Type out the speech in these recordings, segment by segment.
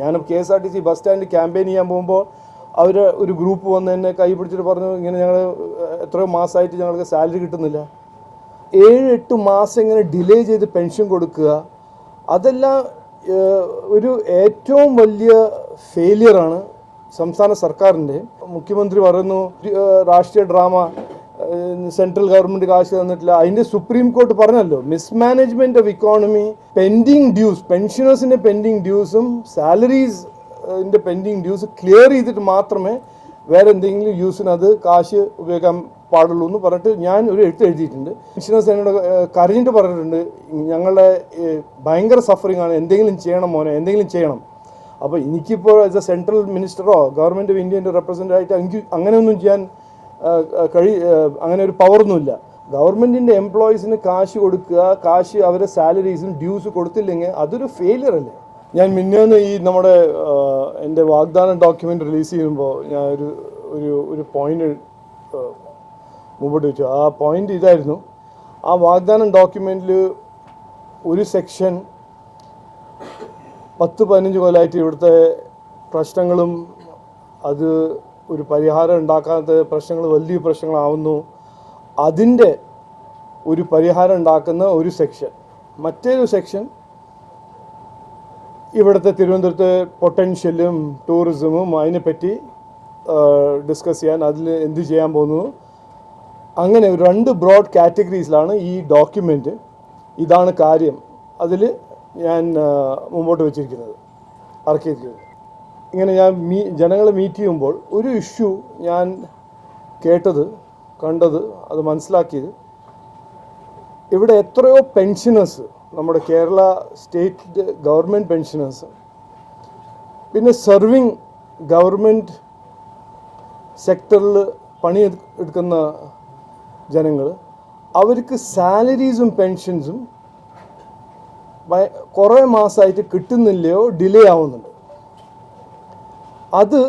ഞാൻ K S R T C bus സ്റ്റാൻഡിൽ campaign ചെയ്യാൻ പോകുമ്പോൾ അവർ ഒരു ഗ്രൂപ്പ് വന്ന് എന്നെ കൈ പിടിച്ചിട്ട് പറഞ്ഞു ഇങ്ങനെ ഞങ്ങൾ എത്രയോ മാസമായിട്ട് ഞങ്ങൾക്ക് സാലറി കിട്ടുന്നില്ല. ഏഴ് എട്ട് മാസം ഇങ്ങനെ ഡിലേ ചെയ്ത് പെൻഷൻ കൊടുക്കുക അതെല്ലാം ഒരു ഏറ്റവും വലിയ ഫെയിലിയറാണ് സംസ്ഥാന സർക്കാരിന്റെ. മുഖ്യമന്ത്രി പറയുന്നു രാഷ്ട്രീയ ഡ്രാമ സെൻട്രൽ ഗവൺമെന്റ് കാശ് തന്നിട്ടില്ല. അതിന്റെ സുപ്രീം കോർട്ട് പറഞ്ഞല്ലോ mismanagement of economy pending dues പെൻഷനേഴ്സിന്റെ pending ഡ്യൂസും സാലറീസ് പെൻഡിങ് ഡ്യൂസ് ക്ലിയർ ചെയ്തിട്ട് മാത്രമേ വേറെ എന്തെങ്കിലും യൂസിന് അത് കാശ് ഉപയോഗിക്കാൻ പാടുള്ളൂ എന്ന് പറഞ്ഞിട്ട് ഞാൻ ഒരു എഴുത്ത് എഴുതിയിട്ടുണ്ട്. പെൻഷനേഴ്സ് എന്നോട് കരഞ്ഞിട്ട് പറഞ്ഞിട്ടുണ്ട് ഞങ്ങളുടെ ഭയങ്കര സഫറിങ് ആണ് എന്തെങ്കിലും ചെയ്യണം മോനെ എന്തെങ്കിലും ചെയ്യണം. അപ്പോൾ എനിക്കിപ്പോൾ ആസ് എ സെൻട്രൽ മിനിസ്റ്ററോ ഗവൺമെന്റ് ഓഫ് ഇന്ത്യന്റെ റെപ്രസെന്റേറ്റീവ് എനിക്ക് അങ്ങനെയൊന്നും ചെയ്യാൻ കഴി അങ്ങനെ ഒരു പവറൊന്നുമില്ല. ഗവൺമെന്റിന്റെ എംപ്ലോയീസിന് കാശ് കൊടുക്കുക കാശ് അവരെ സാലറീസും ഡ്യൂസ് കൊടുത്തില്ലെങ്കിൽ അതൊരു ഫെയിലിയർ അല്ലേ? ഞാൻ മിന്നേന്ന് ഈ നമ്മുടെ എന്റെ വാഗ്ദാന ഡോക്യുമെന്റ് റിലീസ് ചെയ്യുമ്പോൾ ഞാൻ ഒരു ഒരു ഒരു പോയിന്റ് മുമ്പോട്ട് വെച്ചു. ആ പോയിന്റ് ഇതായിരുന്നു. ആ വാഗ്ദാനം ഡോക്യുമെന്റിൽ ഒരു സെക്ഷൻ പത്ത് പതിനഞ്ച് കൊല്ലമായിട്ട് ഇവിടുത്തെ പ്രശ്നങ്ങളും അത് ഒരു പരിഹാരം ഉണ്ടാക്കാത്ത പ്രശ്നങ്ങൾ വലിയ പ്രശ്നങ്ങളാവുന്നു. അതിന്റെ ഒരു പരിഹാരം ഉണ്ടാക്കുന്ന ഒരു സെക്ഷൻ മറ്റൊരു സെക്ഷൻ ഇവിടുത്തെ തിരുവനന്തപുരത്തെ പൊട്ടൻഷ്യലും ടൂറിസമും അതിനെപ്പറ്റി ഡിസ്കസ് ചെയ്യാൻ അതിൽ എന്ത് ചെയ്യാൻ പോകുന്നു. അങ്ങനെ രണ്ട് ബ്രോഡ് കാറ്റഗറീസിലാണ് ഈ ഡോക്യുമെന്റ് ഇതാണ് കാര്യം. അതിൽ ഞാൻ മുമ്പോട്ട് വെച്ചിരിക്കുന്നത്. ഇറക്കിയിരിക്കുന്നത് ഇങ്ങനെ ഞാൻ മീ ജനങ്ങളെ മീറ്റ് ചെയ്യുമ്പോൾ ഒരു ഇഷ്യൂ ഞാൻ കേട്ടത് കണ്ടത് അത് മനസ്സിലാക്കിയത് ഇവിടെ എത്രയോ പെൻഷനേഴ്സ് നമ്മുടെ കേരള സ്റ്റേറ്റ് ഗവൺമെന്റ് പെൻഷനേഴ്സ് പിന്നെ സെർവിങ് ഗവൺമെന്റ് സെക്ടറിൽ പണി എടുക്കുന്ന ജനങ്ങൾ അവർക്ക് സാലറീസും പെൻഷൻസും കുറേ മാസമായിട്ട് കിട്ടുന്നില്ലയോ ഡിലേ ആവുന്നുണ്ട്. അത്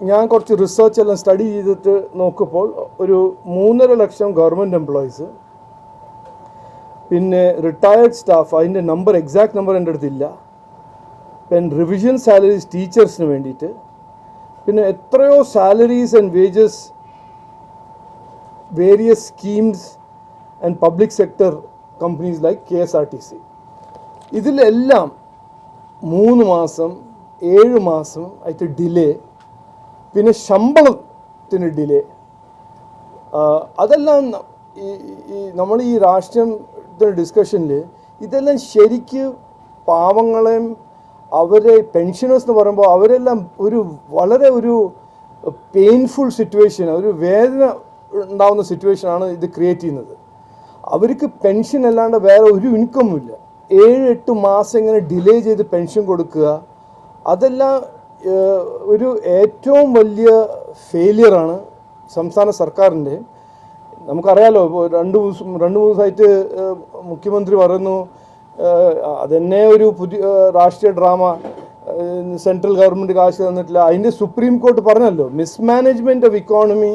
ഞാൻ കുറച്ച് റിസർച്ച് എല്ലാം സ്റ്റഡി ചെയ്തിട്ട് നോക്കുമ്പോൾ ഒരു മൂന്നര ലക്ഷം ഗവൺമെന്റ് എംപ്ലോയീസ് പിന്നെ റിട്ടയേർഡ് സ്റ്റാഫ് അതിന്റെ നമ്പർ എക്സാക്ട് നമ്പർ എന്റെ അടുത്തില്ല. പിന്നെ റിവിഷൻ സാലറീസ് ടീച്ചേഴ്സിന് വേണ്ടിയിട്ട്. പിന്നെ എത്രയോ salaries and wages various schemes and public sector companies like K S R T C ഇതിലെല്ലാം മൂന്ന് മാസം ഏഴ് മാസം ആയിട്ട് ഡിലേ പിന്നെ ശമ്പളത്തിന് ഡിലേ അതെല്ലാം ഈ ഈ നമ്മൾ ഈ രാഷ്ട്രീയത്തിന്റെ ഡിസ്കഷനിൽ ഇതെല്ലാം ശരിക്ക് പാവങ്ങളെയും അവരെ പെൻഷനേഴ്സ് എന്ന് പറയുമ്പോൾ അവരെല്ലാം ഒരു വളരെ ഒരു പെയിൻഫുൾ സിറ്റുവേഷൻ ഒരു വേദന ഉണ്ടാവുന്ന സിറ്റുവേഷനാണ് ഇത് ക്രിയേറ്റ് ചെയ്യുന്നത്. അവർക്ക് പെൻഷൻ അല്ലാണ്ട് വേറെ ഒരു ഇൻകമും ഇല്ല. ഏഴ് എട്ട് മാസം ഇങ്ങനെ ഡിലേ ചെയ്ത് പെൻഷൻ കൊടുക്കുക. അതെല്ലാം ഒരു ഏറ്റവും വലിയ ഫെയിലിയറാണ് സംസ്ഥാന സർക്കാരിന്റെ. നമുക്കറിയാലോ ഇപ്പോൾ രണ്ട് ദിവസം രണ്ട് ദിവസമായിട്ട് മുഖ്യമന്ത്രി പറയുന്നു അതെന്നെ ഒരു പുതിയ രാഷ്ട്രീയ ഡ്രാമ സെൻട്രൽ ഗവൺമെന്റ് കാശ് തന്നിട്ടില്ല. അതിന്റെ സുപ്രീം കോർട്ട് പറഞ്ഞല്ലോ mismanagement of economy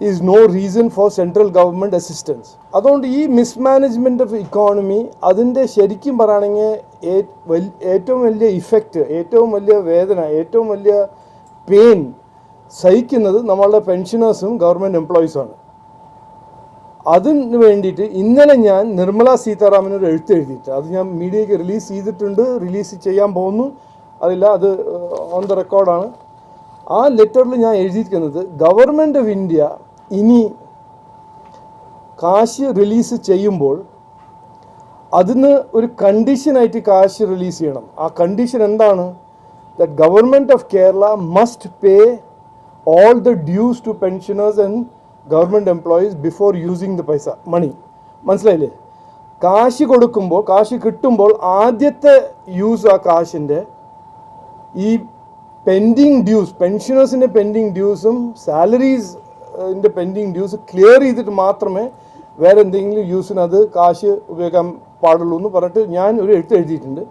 is no reason for central government assistance അതുകൊണ്ട് ഈ മിസ്മാനേജ്മെന്റ് ഓഫ് ഇക്കോണമി അതിന്റെ ശരിക്കും പറയുകയാണെങ്കിൽ ഏറ്റവും വലിയ ഇഫക്റ്റ് ഏറ്റവും വലിയ വേദന ഏറ്റവും വലിയ പെയിൻ സഹിക്കുന്നത് നമ്മളുടെ പെൻഷനേഴ്സും ഗവൺമെന്റ് എംപ്ലോയീസുമാണ് അതിന് വേണ്ടിയിട്ട് ഇന്നലെ ഞാൻ നിർമ്മല സീതാരാമൻ ഒരു എഴുത്ത് എഴുതിയിട്ട് അത് ഞാൻ മീഡിയയ്ക്ക് റിലീസ് ചെയ്തിട്ടുണ്ട് റിലീസ് ചെയ്യാൻ പോകുന്നു. അതില്ല അത് ഓൺ ദ റെക്കോർഡാണ് ആ ലെറ്ററിൽ ഞാൻ എഴുതിയിരിക്കുന്നത് ഗവൺമെന്റ് ഓഫ് ഇന്ത്യ ഇനി കാശ് റിലീസ് ചെയ്യുമ്പോൾ അതിന് ഒരു കണ്ടീഷനായിട്ട് കാശ് റിലീസ് ചെയ്യണം. ആ കണ്ടീഷൻ എന്താണ്? That government of Kerala must pay all the dues to pensioners and government employees before using the paisa money മനസ്സിലായില്ലേ? കാശ് കൊടുക്കുമ്പോൾ കാശ് കിട്ടുമ്പോൾ ആദ്യത്തെ യൂസ് ആ കാശിന്റെ ഈ പെൻഡിങ് ഡ്യൂസ് പെൻഷനേഴ്സിന്റെ പെൻഡിങ് ഡ്യൂസും സാലറീസ് ന്റെ പെൻഡിങ് ഡ്യൂസ് ക്ലിയർ ചെയ്തിട്ട് മാത്രമേ വേറെ എന്തെങ്കിലും യൂസിനത് കാശ് ഉപയോഗിക്കാൻ പാടുള്ളൂ എന്ന് പറഞ്ഞിട്ട് ഞാൻ ഒരു എഴുത്ത് എഴുതിയിട്ടുണ്ട്.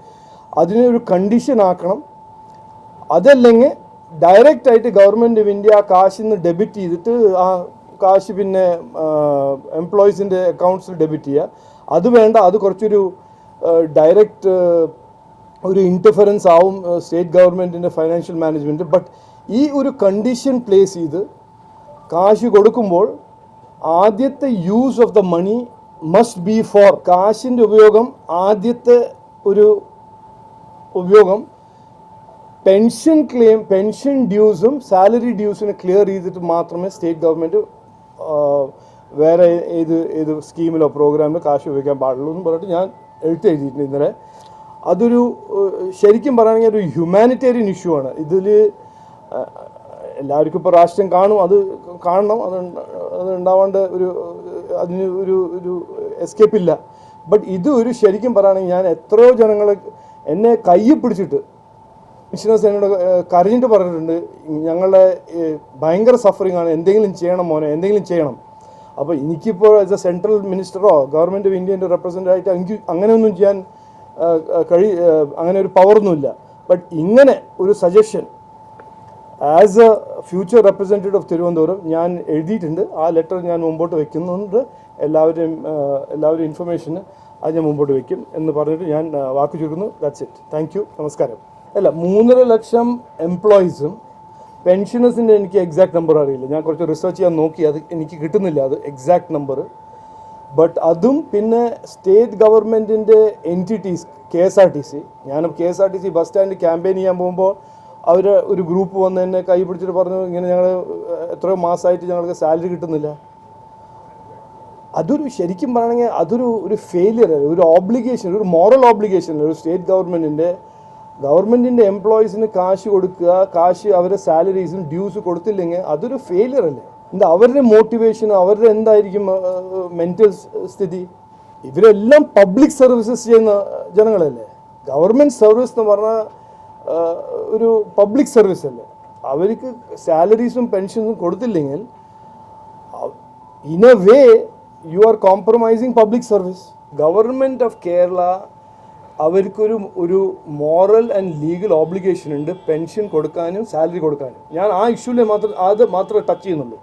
അതിനെ ഒരു കണ്ടീഷൻ ആക്കണം. അതല്ലെങ്കിൽ ഡയറക്റ്റ് ആയിട്ട് ഗവൺമെന്റ് ഓഫ് ഇന്ത്യ ആ കാശിൽ നിന്ന് ഡെബിറ്റ് ചെയ്തിട്ട് ആ കാശ് പിന്നെ എംപ്ലോയീസിന്റെ അക്കൗണ്ട്സിൽ ഡെബിറ്റ് ചെയ്യുക. അത് വേണ്ട അത് കുറച്ചൊരു ഡയറക്റ്റ് ഒരു ഇന്റർഫറൻസ് ആവും സ്റ്റേറ്റ് ഗവൺമെന്റിന്റെ ഫൈനാൻഷ്യൽ മാനേജ്മെന്റ് ബട്ട് ഈ ഒരു കണ്ടീഷൻ പ്ലേസ് ചെയ്ത് കാശ് കൊടുക്കുമ്പോൾ ആദ്യത്തെ use of the money must be for കാശിന്റെ ഉപയോഗം ആദ്യത്തെ ഒരു ഉപയോഗം പെൻഷൻ ക്ലെയിം പെൻഷൻ ഡ്യൂസും സാലറി ഡ്യൂസിനെ ക്ലിയർ ചെയ്തിട്ട് മാത്രമേ സ്റ്റേറ്റ് ഗവൺമെന്റ് വേറെ ഏത് ഏത് സ്കീമിലോ പ്രോഗ്രാമിലോ കാശ് ഉപയോഗിക്കാൻ പാടുള്ളൂ എന്ന് പറഞ്ഞിട്ട് ഞാൻ എഴുത്തെഴുതിയിട്ടുണ്ട് ഇന്നലെ. അതൊരു ശരിക്കും പറയുകയാണെങ്കിൽ ഒരു ഹ്യൂമാനിറ്റേറിയൻ ഇഷ്യൂ ആണ്. ഇതിൽ എല്ലാവർക്കും ഇപ്പോൾ രാഷ്ട്രീയം കാണും. അത് കാണണം. അത് അത് ഉണ്ടാവാണ്ട് ഒരു അതിന് ഒരു ഒരു എസ്കേപ്പ് ഇല്ല. ബട്ട് ഇത് ഒരു ശരിക്കും പറയുകയാണെങ്കിൽ ഞാൻ എത്രയോ ജനങ്ങൾ എന്നെ കയ്യിൽ പിടിച്ചിട്ട് മിഷനസ് എന്നോട് കരഞ്ഞിട്ട് പറഞ്ഞിട്ടുണ്ട്. ഞങ്ങളുടെ ഭയങ്കര സഫറിങ് ആണ്. എന്തെങ്കിലും ചെയ്യണം മോനെ എന്തെങ്കിലും ചെയ്യണം. അപ്പോൾ എനിക്കിപ്പോൾ ആസ് എ സെൻട്രൽ മിനിസ്റ്ററോ ഗവൺമെന്റ് ഓഫ് ഇന്ത്യന്റെ റെപ്രസെന്റേറ്റീവ് എനിക്ക് അങ്ങനെയൊന്നും ചെയ്യാൻ കഴി അങ്ങനെ ഒരു പവറൊന്നുമില്ല ബട്ട് ഇങ്ങനെ ഒരു suggestion as a future representative of Thiruvananthapuram ഞാൻ എഴുതിയിട്ടുണ്ട്. ആ ലെറ്റർ ഞാൻ മുമ്പോട്ട് എല്ലാവരെയും എല്ലാവരും എല്ലാവരുടെയും ഇൻഫർമേഷന് അത് ഞാൻ മുമ്പോട്ട് വയ്ക്കും എന്ന് പറഞ്ഞിട്ട് ഞാൻ വാക്ക് ചുരുക്കുന്നു. ദാറ്റ്സ് ഇറ്റ് താങ്ക് യു നമസ്കാരം. അല്ല മൂന്നര ലക്ഷം എംപ്ലോയീസും പെൻഷനേഴ്സിന്റെ എനിക്ക് എക്സാക്ട് നമ്പർ അറിയില്ല. ഞാൻ കുറച്ച് റിസർച്ച് ചെയ്യാൻ നോക്കി. അത് എനിക്ക് കിട്ടുന്നില്ല. അത് എക്സാക്ട് നമ്പർ ബട്ട് അതും പിന്നെ സ്റ്റേറ്റ് ഗവൺമെന്റിന്റെ entities K S R T C ഞാൻ K S R T C bus stand campaign ചെയ്യാൻ പോകുമ്പോൾ അവർ ഒരു ഗ്രൂപ്പ് വന്ന് എന്നെ കൈ പിടിച്ചിട്ട് പറഞ്ഞു ഇങ്ങനെ ഞങ്ങൾ എത്രയോ മാസമായിട്ട് ഞങ്ങൾക്ക് സാലറി കിട്ടുന്നില്ല. അതൊരു ശരിക്കും പറയുകയാണെങ്കിൽ അതൊരു ഒരു ഫെയിലിയർ ഒരു ഓബ്ലിഗേഷൻ ഒരു മോറൽ ഓബ്ലിഗേഷൻ ഒരു സ്റ്റേറ്റ് ഗവൺമെന്റിന്റെ ഗവൺമെന്റിന്റെ എംപ്ലോയീസിന് കാശ് കൊടുക്കുക കാശ് അവരെ സാലറീസും ഡ്യൂസ് കൊടുത്തില്ലെങ്കിൽ അതൊരു ഫെയിലിയർ അല്ലേ? എന്താ അവരുടെ മോട്ടിവേഷൻ അവരുടെ എന്തായിരിക്കും മെന്റൽ സ്ഥിതി? ഇവരെല്ലാം പബ്ലിക് സർവീസസ് ചെയ്യുന്ന ജനങ്ങളല്ലേ? ഗവൺമെന്റ് സർവീസ് എന്ന് പറഞ്ഞാൽ ഒരു പബ്ലിക് സർവീസ് അല്ലേ? അവർക്ക് സാലറീസും പെൻഷൻസും കൊടുത്തില്ലെങ്കിൽ in a way you are compromising public service government of Kerala അവർക്കൊരു ഒരു മോറൽ ആൻഡ് ലീഗൽ ഓബ്ലിഗേഷൻ ഉണ്ട് പെൻഷൻ കൊടുക്കാനും സാലറി കൊടുക്കാനും. ഞാൻ ആ ഇഷ്യൂവിൽ മാത്രം അത് മാത്രമേ ടച്ച് ചെയ്യുന്നുള്ളൂ.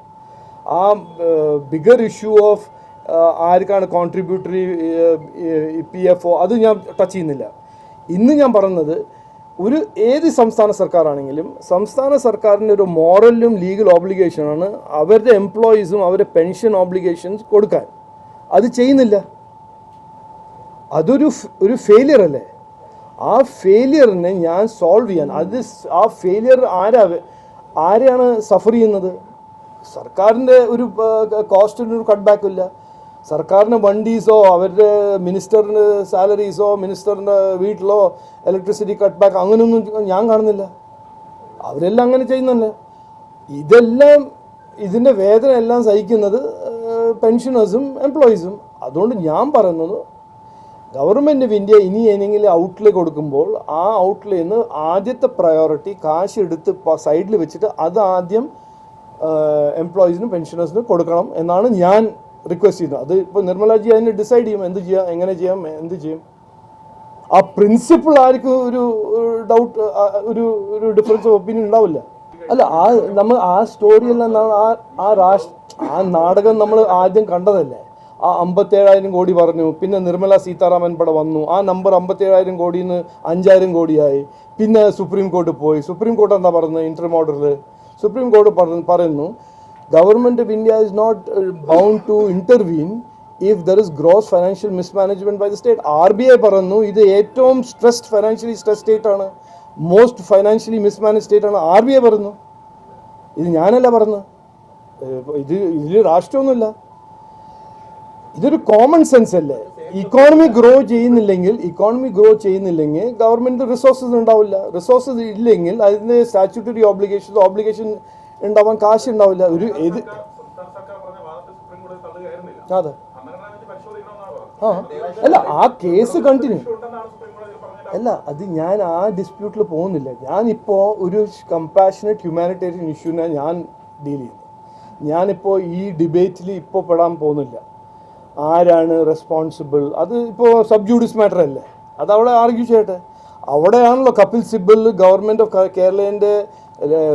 ആ ബിഗർ ഇഷ്യൂ ഓഫ് ആർക്കാണ് കോൺട്രിബ്യൂട്ടറി പി എഫ് ഒ അത് ഞാൻ ടച്ച് ചെയ്യുന്നില്ല. ഇന്ന് ഞാൻ പറഞ്ഞത് ഒരു ഏത് സംസ്ഥാന സർക്കാരാണെങ്കിലും സംസ്ഥാന സർക്കാരിന്റെ ഒരു മോറലും ലീഗൽ ഓബ്ലിഗേഷനാണ് അവരുടെ എംപ്ലോയീസും അവരുടെ പെൻഷൻ ഓബ്ലിഗേഷൻസ് കൊടുക്കാൻ. അത് ചെയ്യുന്നില്ല. അതൊരു ഒരു ഫെയിലിയർ അല്ലേ? ആ ഫെയിലിയറിനെ ഞാൻ സോൾവ് ചെയ്യാൻ അത് ആ ഫെയിലിയർ ആരാ ആരെയാണ് സഫർ ചെയ്യുന്നത്? സർക്കാരിന്റെ ഒരു കോസ്റ്റിന് ഒരു കട്ട് ബാക്കും ഇല്ല. സർക്കാരിന് വണ്ടീസോ അവരുടെ മിനിസ്റ്ററിന് സാലറീസോ മിനിസ്റ്ററിന്റെ വീട്ടിലോ ഇലക്ട്രിസിറ്റി കട്ട് ബാക്ക് അങ്ങനെയൊന്നും ഞാൻ കാണുന്നില്ല. അവരെല്ലാം അങ്ങനെ ചെയ്യുന്നല്ലേ ഇതെല്ലാം ഇതിന്റെ വേദന എല്ലാം സഹിക്കുന്നത് പെൻഷനേഴ്സും എംപ്ലോയീസും അതുകൊണ്ട് ഞാൻ പറയുന്നത് ഗവൺമെന്റ് ഓഫ് ഇന്ത്യ ഇനി ഏതെങ്കിലും ഔട്ട്ലേ കൊടുക്കുമ്പോൾ ആ ഔട്ട്ലേന്ന് ആദ്യത്തെ പ്രയോറിറ്റി കാശ് എടുത്ത് സൈഡിൽ വെച്ചിട്ട് അത് ആദ്യം എംപ്ലോയീസിനും പെൻഷനേഴ്സിനും കൊടുക്കണം എന്നാണ് ഞാൻ റിക്വസ്റ്റ് ചെയ്യുന്നത്. അത് ഇപ്പോൾ നിർമ്മലാജി അതിന് ഡിസൈഡ് ചെയ്യും എന്ത് ചെയ്യാം എങ്ങനെ ചെയ്യാം എന്ത് ചെയ്യും. ആ പ്രിൻസിപ്പിൾ ആർക്കും ഒരു ഡൗട്ട് ഒരു ഒരു ഡിഫറൻസ് ഓഫ് ഒപ്പീനിയൻ ഉണ്ടാവില്ല. അല്ല ആ നമ്മൾ ആ സ്റ്റോറിയെല്ലാം ആ ആ രാഷ്ട്ര ആ നാടകം നമ്മൾ ആദ്യം കണ്ടതല്ലേ? ആ അമ്പത്തേഴായിരം കോടി പറഞ്ഞു പിന്നെ നിർമ്മല സീതാരാമൻ ഇവിടെ വന്നു ആ നമ്പർ അമ്പത്തേഴായിരം കോടിയിൽ നിന്ന് അഞ്ചായിരം കോടിയായി. പിന്നെ സുപ്രീം കോർട്ട് പോയി. സുപ്രീം കോർട്ട് എന്താ പറഞ്ഞത്? ഇന്റർ ഓർഡറിൽ സുപ്രീം കോടതി പറഞ്ഞു പറയുന്നു government of India is not bound to intervene if there is gross financial mismanagement by the state R B I പറഞ്ഞു ഇത് ഏറ്റവും സ്ട്രെസ്ഡ് ഫൈനാൻഷ്യലി സ്ട്രെസ് സ്റ്റേറ്റ് ആണ്. മോസ്റ്റ് ഫൈനാൻഷ്യലി മിസ്മാനേജ് സ്റ്റേറ്റ് ആണ്. ആർ ബി ഐ പറഞ്ഞു ഇത് ഞാനല്ല പറഞ്ഞു ഇത് ഇതിൽ രാഷ്ട്രമൊന്നുമില്ല ഇതൊരു കോമൺ സെൻസ് അല്ലേ? ഇക്കോണമി ഗ്രോ ചെയ്യുന്നില്ലെങ്കിൽ ഇക്കോണമി ഗ്രോ ചെയ്യുന്നില്ലെങ്കിൽ ഗവൺമെന്റ് റിസോഴ്സസ് ഉണ്ടാവില്ല. റിസോഴ്സസ് ഇല്ലെങ്കിൽ അതിന് സ്റ്റാറ്റ്യൂട്ടറി ഓബ്ലിഗേഷൻ ഓബ്ലിഗേഷൻ ഉണ്ടാവാൻ കാശ് ഉണ്ടാവില്ല. ഒരു ഏത് അതെ. ആ. അല്ല ആ കേസ് കണ്ടിന്യൂ അല്ല അത് ഞാൻ ആ ഡിസ്പ്യൂട്ടിൽ പോകുന്നില്ല. ഞാനിപ്പോൾ ഒരു കമ്പാഷനറ്റ് ഹ്യൂമാനിറ്റേറിയൻ ഇഷ്യൂനെ ഞാൻ ഡീൽ ചെയ്യുന്നു. ഞാനിപ്പോൾ ഈ ഡിബേറ്റിൽ ഇപ്പോൾ പെടാൻ പോകുന്നില്ല. ആരാണ് റെസ്പോൺസിബിൾ അത് ഇപ്പോൾ സബ് ജൂഡിസ് മാറ്റർ അല്ലേ? അത് അവിടെ ആർഗ്യൂ ചെയ്യട്ടെ. അവിടെയാണല്ലോ കപിൽ സിബൽ ഗവൺമെന്റ് ഓഫ് കേരളേന്റെ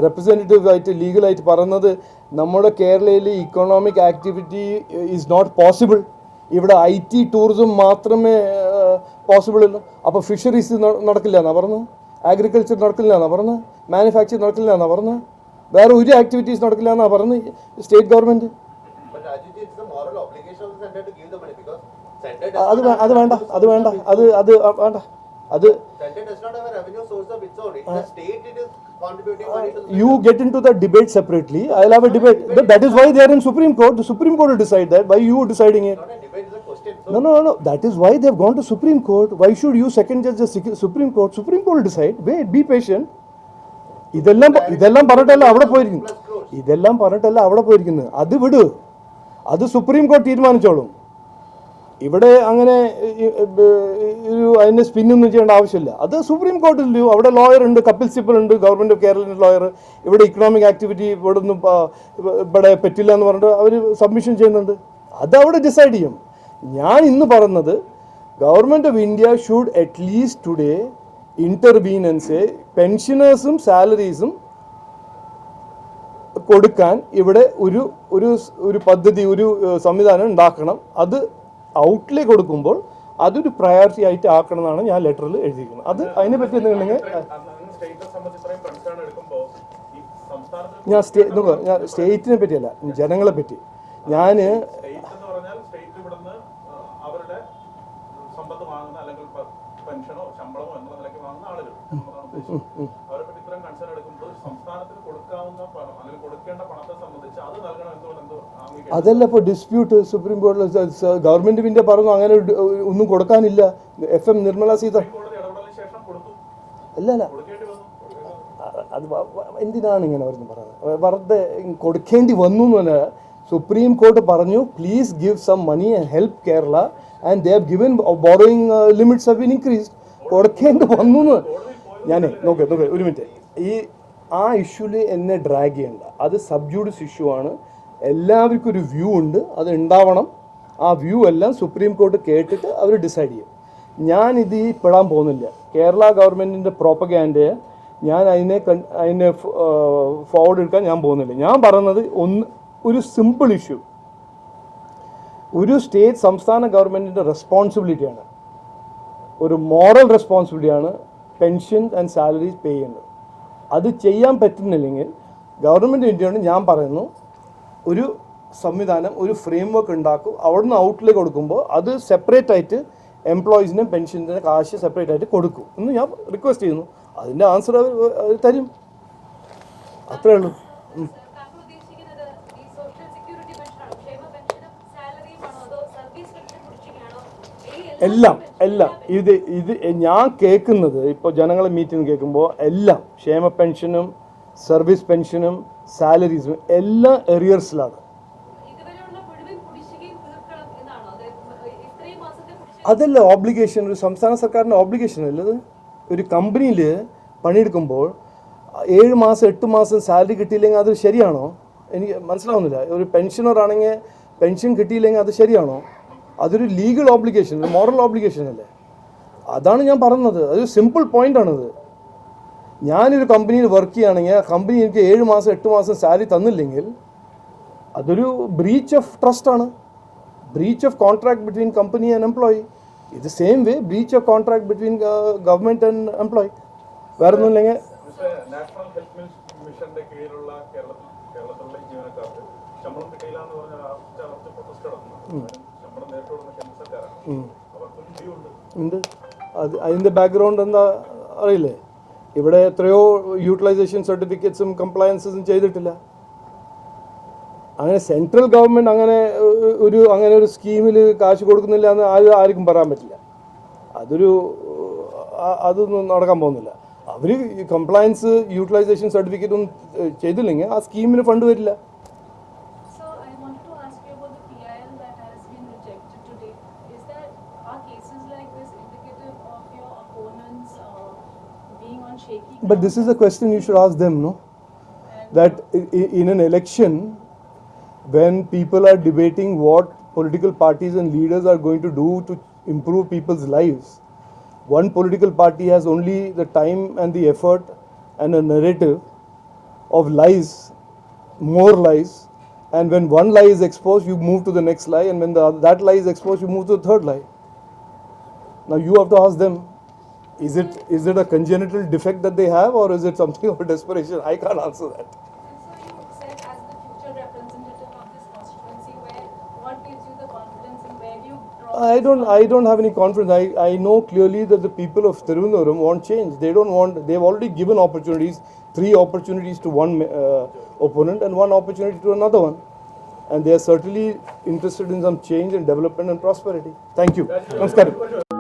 റെപ്രസെന്റേറ്റീവ് ആയിട്ട് ലീഗലായിട്ട് പറയുന്നത് നമ്മുടെ കേരളയിൽ economic activity is not possible ഇവിടെ ഐ ടി ടൂറിസം മാത്രമേ പോസിബിൾ ഉള്ളൂ. അപ്പോൾ ഫിഷറീസ് നടക്കില്ല എന്നാ പറഞ്ഞു? അഗ്രികൾച്ചർ നടക്കില്ല എന്നാ പറഞ്ഞത് മാനുഫാക്ചർ നടക്കില്ല എന്നാ പറഞ്ഞത് വേറെ ഒരു ആക്ടിവിറ്റീസ് നടക്കില്ല എന്നാ പറഞ്ഞത് സ്റ്റേറ്റ് ഗവൺമെന്റ് അത് അത് വേണ്ട അത് വേണ്ട അത് അത് വേണ്ട. അത് you get into the debate separately I love a debate that is why there in supreme court supreme court decide they you deciding no no no that is why they gone to supreme court why should you second judge supreme court supreme court decide we be patient ഇതെല്ലാം ഇതെല്ലാം പറഞ്ഞിട്ടല്ല അവിടെ പോയിരിക്കുന്നു. ഇതെല്ലാം പറഞ്ഞിട്ടല്ല അവിടെ പോയിരിക്കുന്നത് അത് വിട്. അത് സുപ്രീം കോർട്ട് തീരുമാനിച്ചോളും. ഇവിടെ അങ്ങനെ ഒരു അതിന്റെ സ്പിന്നൊന്നും ചെയ്യേണ്ട ആവശ്യമില്ല. അത് സുപ്രീം കോർട്ടിൽ അവിടെ ലോയർ ഉണ്ട് കപിൽ സിബൽ ഉണ്ട് ഗവൺമെന്റ് ഓഫ് കേരളത്തിന്റെ ലോയർ ഇവിടെ ഇക്കണോമിക് ആക്ടിവിറ്റി ഇവിടെ ഒന്നും ഇവിടെ പറ്റില്ല എന്ന് പറഞ്ഞിട്ട് അവർ സബ്മിഷൻ ചെയ്യുന്നുണ്ട്. അത് അവിടെ ഡിസൈഡ് ചെയ്യും. ഞാൻ ഇന്ന് പറഞ്ഞത് government of India should at least today intervenience പെൻഷനേഴ്സും സാലറീസും കൊടുക്കാൻ ഇവിടെ ഒരു ഒരു ഒരു പദ്ധതി ഒരു സംവിധാനം ഉണ്ടാക്കണം. അത് ഔട്ട്ലേ കൊടുക്കുമ്പോൾ അതൊരു പ്രയോറിറ്റി ആയിട്ട് ആക്കണം എന്നാണ് ഞാൻ ലെറ്ററിൽ എഴുതിയിരിക്കുന്നത്. അത് അതിനെ പറ്റി എന്തെങ്കിലും ഞാൻ സ്റ്റേ നോക്കുക ഞാൻ സ്റ്റേറ്റിനെ പറ്റിയല്ല ജനങ്ങളെ പറ്റി. ഞാൻ സമ്പത്ത് വാങ്ങുന്ന അല്ലെങ്കിൽ പെൻഷനോ ശമ്പളമോ എന്ന നിലയ്ക്ക് വാങ്ങുന്ന ആളുകൾ. അതല്ല ഇപ്പോൾ ഡിസ്പ്യൂട്ട് സുപ്രീം കോടതി ഗവൺമെന്റ് പിന്നെ പറഞ്ഞു അങ്ങനെ ഒന്നും കൊടുക്കാനില്ല. എഫ് എം നിർമ്മല സീത അല്ല അല്ല അത് എന്തിനാണ് ഇങ്ങനെ വരുന്നത് പറയുന്നത്? വെറുതെ കൊടുക്കേണ്ടി വന്നു എന്ന് പറഞ്ഞാൽ സുപ്രീം കോർട്ട് പറഞ്ഞു please give some money and help Kerala and they have given borrowing limits have been increased കൊടുക്കേണ്ടി വന്നു എന്ന് ഞാനേ നോക്കേ നോക്കേ ഒരു മിനിറ്റ് ഈ ആ ഇഷ്യൂൽ എന്നെ ഡ്രാഗ് ചെയ്യണ്ട. അത് സബ്ജൂഡിസ് ഇഷ്യൂ ആണ്. എല്ലാവർക്കും ഒരു വ്യൂ ഉണ്ട് അത് ഉണ്ടാവണം. ആ വ്യൂ എല്ലാം സുപ്രീം കോർട്ട് കേട്ടിട്ട് അവർ ഡിസൈഡ് ചെയ്യും. ഞാൻ ഇത് ഈ പെടാൻ പോകുന്നില്ല. കേരള ഗവൺമെന്റിന്റെ പ്രോപ്പഗാൻഡയെ ഞാൻ അതിനെ അതിനെ ഫോർവേഡ് എടുക്കാൻ ഞാൻ പോകുന്നില്ല. ഞാൻ പറയുന്നത് ഒന്ന് ഒരു സിമ്പിൾ ഇഷ്യൂ ഒരു സ്റ്റേറ്റ് സംസ്ഥാന ഗവൺമെന്റിന്റെ റെസ്പോൺസിബിലിറ്റിയാണ് ഒരു മോറൽ റെസ്പോൺസിബിലിറ്റിയാണ് പെൻഷൻ ആൻഡ് സാലറീസ് പേ ചെയ്യുന്നത്. അത് ചെയ്യാൻ പറ്റുന്നില്ലെങ്കിൽ ഗവൺമെന്റ് ഇന്ത്യയാണ് ഞാൻ പറയുന്നു? ഒരു സംവിധാനം ഒരു ഫ്രെയിം വർക്ക് ഉണ്ടാക്കും. അവിടുന്ന് ഔട്ട്ലേക്ക് കൊടുക്കുമ്പോൾ അത് സെപ്പറേറ്റ് ആയിട്ട് എംപ്ലോയീസിനും പെൻഷന്റെ കാശ് സെപ്പറേറ്റ് ആയിട്ട് കൊടുക്കും. എന്ന് ഞാൻ റിക്വസ്റ്റ് ചെയ്യുന്നു. അതിന്റെ ആൻസർ അവർ തരും. അത്രേ ഉള്ളൂ. എല്ലാം എല്ലാം. ഇത് ഇത് ഞാൻ കേൾക്കുന്നത് ഇപ്പോൾ ജനങ്ങളെ മീറ്റിംഗ് കേൾക്കുമ്പോൾ എല്ലാം. ക്ഷേമ പെൻഷനും സർവീസ് പെൻഷനും സാലറീസും എല്ലാ എറിയേഴ്സിലാണ് അതല്ല ഓബ്ലിഗേഷൻ ഒരു സംസ്ഥാന സർക്കാരിന്റെ ഓബ്ലിഗേഷൻ അല്ലത് ഒരു കമ്പനിയിൽ പണിയെടുക്കുമ്പോൾ ഏഴ് മാസം എട്ട് മാസം സാലറി കിട്ടിയില്ലെങ്കിൽ അത് ശരിയാണോ? എനിക്ക് മനസ്സിലാവുന്നില്ല. ഒരു പെൻഷനർ ആണെങ്കിൽ പെൻഷൻ കിട്ടിയില്ലെങ്കിൽ അത് ശരിയാണോ? അതൊരു ലീഗൽ ഓബ്ലിഗേഷൻ ഒരു മോറൽ ഓബ്ലിഗേഷൻ അല്ലേ? അതാണ് ഞാൻ പറഞ്ഞത്. അതൊരു സിമ്പിൾ പോയിന്റ് ആണത്. ഞാനൊരു കമ്പനിയിൽ വർക്ക് ചെയ്യുകയാണെങ്കിൽ ആ കമ്പനി എനിക്ക് ഏഴ് മാസം എട്ട് മാസം സാലറി തന്നില്ലെങ്കിൽ അതൊരു ബ്രീച്ച് ഓഫ് ട്രസ്റ്റാണ് ആണ്. Breach of contract between company and employee ഇത് same way breach of contract between government and employee വേറെ ഒന്നുമില്ലെങ്കിൽ ഇല്ലെങ്കിൽ ഉണ്ട്. അത് അതിന്റെ ബാക്ക്ഗ്രൗണ്ട് എന്താ അറിയില്ലേ? ഇവിടെ എത്രയോ യൂട്ടിലൈസേഷൻ സർട്ടിഫിക്കറ്റ്സും കംപ്ലയൻസും ചെയ്തിട്ടില്ല. അങ്ങനെ സെൻട്രൽ ഗവൺമെന്റ് അങ്ങനെ ഒരു അങ്ങനെ ഒരു സ്കീമിൽ കാശ് കൊടുക്കുന്നില്ല എന്ന് ആരും ആർക്കും പറയാൻ പറ്റില്ല. അതൊരു അതൊന്നും നടക്കാൻ പോകുന്നില്ല. അവർ കംപ്ലയൻസ് യൂട്ടിലൈസേഷൻ സർട്ടിഫിക്കറ്റ് ഒന്നും ചെയ്തില്ലെങ്കിൽ ആ സ്കീമിന് ഫണ്ട് വരില്ല. But this is a question you should ask them, no? That in an election, when people are debating what political parties and leaders are going to do to improve people's lives, one political party has only the time and the effort and a narrative of lies, more lies. And when one lie is exposed, you move to the next lie, and when the, that lie is exposed, you move to the third lie. Now you have to ask them, is it is it a congenital defect that they have or is it something of a desperation? I can't answer that. And so you said as the future representative of this constituency, where, what gives you the confidence and where do you draw? I don't I don't have any confidence. I, I know clearly that the people of Tirunelveli want change. They don't want they've already given opportunities, three opportunities to one uh, opponent and one opportunity to another one. And they are certainly interested in some change and development and prosperity. Thank you. Namaskaram.